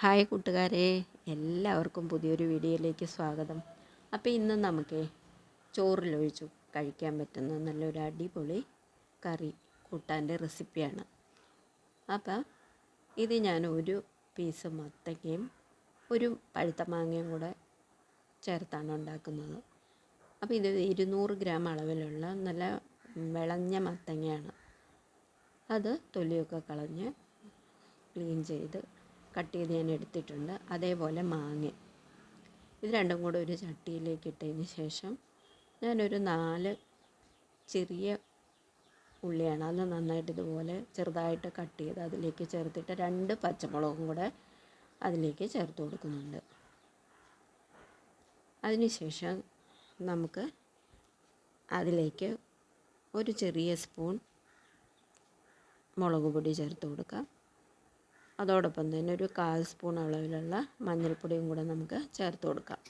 Hi കൂട്ടുകാരെ എല്ലാവർക്കും പുതിയൊരു വീഡിയോയിലേക്ക് സ്വാഗതം. അപ്പോൾ ഇന്ന് നമുക്ക് ചോറിലൊഴിച്ചു കഴിക്കാൻ പറ്റുന്ന നല്ലൊരു അടിപൊളി കറി കൂട്ടാന്റെ റെസിപ്പിയാണ്. അപ്പോൾ ഇത് ഞാൻ ഒരു പീസ് മത്തങ്ങയും ഒരു പഴുത്ത മാങ്ങയും കൂടെ ചേർത്താണ് ഉണ്ടാക്കുന്നത്. അപ്പോൾ ഇത് ഇരുന്നൂറ് ഗ്രാം അളവിലുള്ള നല്ല വിളഞ്ഞ മത്തങ്ങയാണ്. അത് തൊലിയൊക്കെ കളഞ്ഞ് ക്ലീൻ ചെയ്ത് കട്ട് ചെയ്ത് ഞാൻ എടുത്തിട്ടുണ്ട്. അതേപോലെ മാങ്ങ. ഇത് രണ്ടും കൂടെ ഒരു ചട്ടിയിലേക്ക് ഇട്ടതിന് ശേഷം ഞാനൊരു നാല് ചെറിയ ഉള്ളിയാണ്. അത് നന്നായിട്ട് ഇതുപോലെ ചെറുതായിട്ട് കട്ട് ചെയ്ത് അതിലേക്ക് ചേർത്തിട്ട് രണ്ട് പച്ചമുളകും കൂടെ അതിലേക്ക് ചേർത്ത് കൊടുക്കുന്നുണ്ട്. അതിനുശേഷം നമുക്ക് അതിലേക്ക് ഒരു ചെറിയ സ്പൂൺ മുളക് പൊടി ചേർത്ത് കൊടുക്കാം. അതോടൊപ്പം തന്നെ ഒരു കാൽ സ്പൂൺ അളവിലുള്ള മഞ്ഞൾപ്പൊടിയും കൂടെ നമുക്ക് ചേർത്ത് കൊടുക്കാം.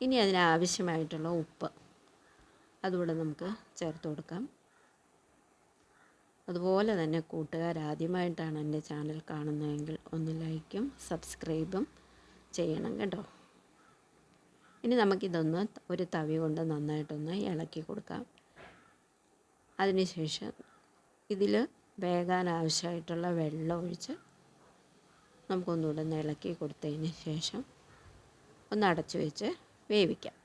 ഇനി അതിനാവശ്യമായിട്ടുള്ള ഉപ്പ് അതുകൂടെ നമുക്ക് ചേർത്ത് കൊടുക്കാം. അതുപോലെ തന്നെ കൂട്ടുകാർ ആദ്യമായിട്ടാണ് എന്റെ ചാനൽ കാണുന്നതെങ്കിൽ ഒന്ന് ലൈക്കും സബ്സ്ക്രൈബും ചെയ്യണം കേട്ടോ. ഇനി നമുക്കിതൊന്ന് ഒരു തവി കൊണ്ട് നന്നായിട്ടൊന്ന് ഇളക്കി കൊടുക്കാം. അതിനുശേഷം ഇതിൽ വേകാൻ ആവശ്യമായിട്ടുള്ള വെള്ളം ഒഴിച്ച് നമുക്കൊന്നുകൂടെ ഒന്ന് ഇളക്കി കൊടുത്തതിന് ശേഷം ഒന്ന് അടച്ചു വെച്ച് വേവിക്കാം.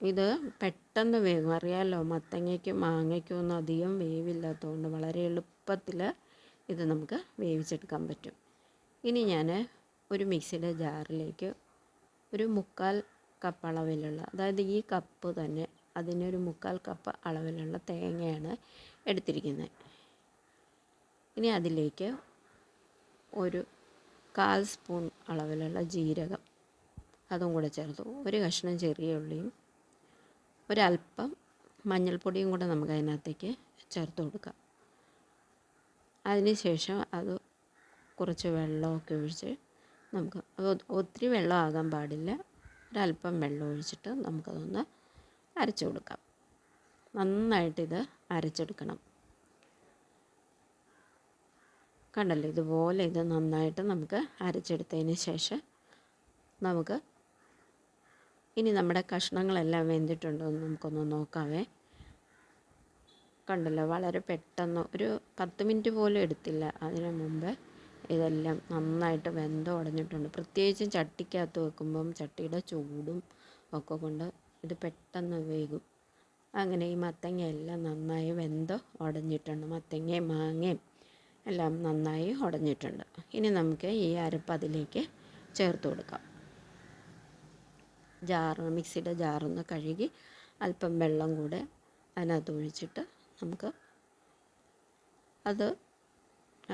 ഇത് പെട്ടെന്ന് വേകും അറിയാമല്ലോ മത്തങ്ങയ്ക്കും മാങ്ങയ്ക്കും ഒന്നും അധികം വേവില്ലാത്തതുകൊണ്ട് വളരെ എളുപ്പത്തിൽ ഇത് നമുക്ക് വേവിച്ചെടുക്കാൻ പറ്റും. ഇനി ഞാൻ ഒരു മിക്സിയുടെ ജാറിലേക്ക് ഒരു മുക്കാൽ കപ്പ് അളവിലുള്ള അതായത് ഈ കപ്പ് തന്നെ അതിനൊരു മുക്കാൽ കപ്പ് അളവിലുള്ള തേങ്ങയാണ് എടുത്തിരിക്കുന്നത്. ഇനി അതിലേക്ക് ഒരു കാൽ സ്പൂൺ അളവിലുള്ള ജീരകം അതും കൂടെ ചേർത്തു. ഒരു കഷ്ണം ചെറിയ ഉള്ളിയും ഒരല്പം മഞ്ഞൾപ്പൊടിയും കൂടെ നമുക്ക് അതിനകത്തേക്ക് ചേർത്ത് കൊടുക്കാം. അതിനുശേഷം അത് കുറച്ച് വെള്ളമൊക്കെ ഒഴിച്ച് നമുക്ക് ഒത്തിരി വെള്ളം ആകാൻ പാടില്ല. ഒരല്പം വെള്ളം ഒഴിച്ചിട്ട് നമുക്കതൊന്ന് അരച്ചു കൊടുക്കാം. നന്നായിട്ടിത് അരച്ചെടുക്കണം. കണ്ടല്ലോ? ഇതുപോലെ ഇത് നന്നായിട്ട് നമുക്ക് അരച്ചെടുത്തതിന് ശേഷം നമുക്ക് ഇനി നമ്മുടെ കഷ്ണങ്ങളെല്ലാം വെന്തിട്ടുണ്ടോ എന്ന് നമുക്കൊന്ന് നോക്കാവേ. കണ്ടല്ലോ? വളരെ പെട്ടെന്ന് ഒരു പത്ത് മിനിറ്റ് പോലും എടുത്തില്ല. അതിനു മുമ്പ് ഇതെല്ലാം നന്നായിട്ട് വെന്ത് ഉടഞ്ഞിട്ടുണ്ട്. പ്രത്യേകിച്ചും ചട്ടിക്കകത്ത് വെക്കുമ്പം ചട്ടിയുടെ ചൂടും ഒക്കെ കൊണ്ട് ഇത് പെട്ടെന്ന് വേകും. അങ്ങനെ ഈ മത്തങ്ങ എല്ലാം നന്നായി വെന്ത് ഉടഞ്ഞിട്ടുണ്ട്. മത്തങ്ങയും മാങ്ങയും എല്ലാം നന്നായി ഉടഞ്ഞിട്ടുണ്ട്. ഇനി നമുക്ക് ഈ അരപ്പ് അതിലേക്ക് ചേർത്ത് കൊടുക്കാം. ജാറ് മിക്സിയുടെ ജാറൊന്ന് കഴുകി അല്പം വെള്ളം കൂടെ അതിനകത്ത് ഒഴിച്ചിട്ട് നമുക്ക് അത്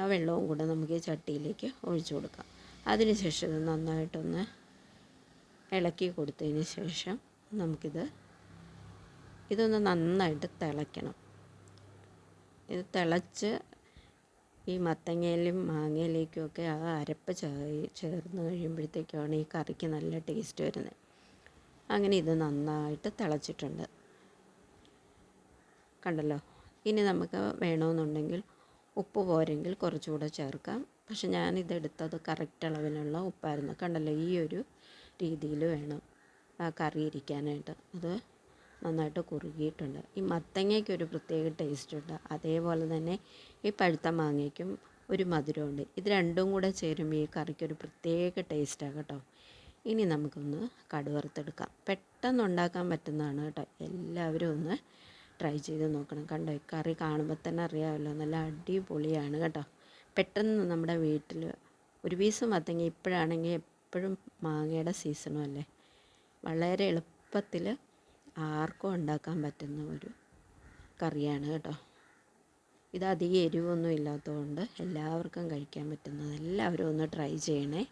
ആ വെള്ളവും കൂടെ നമുക്ക് ഈ ചട്ടിയിലേക്ക് ഒഴിച്ചു കൊടുക്കാം. അതിനുശേഷം ഇത് നന്നായിട്ടൊന്ന് ഇളക്കി കൊടുത്തതിന് ശേഷം നമുക്കിത് ഇതൊന്ന് നന്നായിട്ട് തിളയ്ക്കണം. ഇത് തിളച്ച് ഈ മത്തങ്ങയിലും മാങ്ങയിലേക്കും ഒക്കെ ആ അരപ്പ് ചേർന്ന് കഴിയുമ്പോഴത്തേക്കാണ് ഈ കറിക്ക് നല്ല ടേസ്റ്റ് വരുന്നത്. അങ്ങനെ ഇത് നന്നായിട്ട് തിളച്ചിട്ടുണ്ട്. കണ്ടല്ലോ? ഇനി നമുക്ക് വേണമെന്നുണ്ടെങ്കിൽ ഉപ്പ് പോരെങ്കിൽ കുറച്ചുകൂടെ ചേർക്കാം. പക്ഷെ ഞാനിതെടുത്തത് കറക്റ്റ് അളവിലുള്ള ഉപ്പായിരുന്നു. കണ്ടല്ലോ? ഈ ഒരു രീതിയിൽ വേണം. കറി ഇരിക്കാനായിട്ട് അത് നന്നായിട്ട് കുറുകിയിട്ടുണ്ട്. ഈ മത്തങ്ങയ്ക്ക് ഒരു പ്രത്യേക ടേസ്റ്റ് ഉണ്ട്. അതേപോലെ തന്നെ ഈ പഴുത്ത മാങ്ങയ്ക്കും ഒരു മധുരമുണ്ട്. ഇത് രണ്ടും കൂടെ ചേരുമ്പോൾ ഈ കറിക്ക് ഒരു പ്രത്യേക ടേസ്റ്റാണ് കേട്ടോ. ഇനി നമുക്കൊന്ന് കടുവറുത്തെടുക്കാം. പെട്ടെന്ന് ഉണ്ടാക്കാൻ പറ്റുന്നതാണ് കേട്ടോ. എല്ലാവരും ഒന്ന് ട്രൈ ചെയ്ത് നോക്കണം. കണ്ടോ ഈ കറി കാണുമ്പോൾ തന്നെ അറിയാമല്ലോ. നല്ല അടിപൊളിയാണ് കേട്ടോ. പെട്ടെന്ന് നമ്മുടെ വീട്ടിൽ ഒരു പീസ് മത്തങ്ങ ഇപ്പോഴാണെങ്കിൽ എപ്പോഴും മാങ്ങയുടെ സീസണും അല്ലേ? വളരെ എളുപ്പത്തിൽ ആർക്കും ഉണ്ടാക്കാൻ പറ്റുന്ന ഒരു കറിയാണ് കേട്ടോ. ഇത് അധികം എരിവൊന്നും ഇല്ലാത്തതുകൊണ്ട് എല്ലാവർക്കും കഴിക്കാൻ പറ്റുന്നത്. എല്ലാവരും ഒന്ന് ട്രൈ ചെയ്യണേ.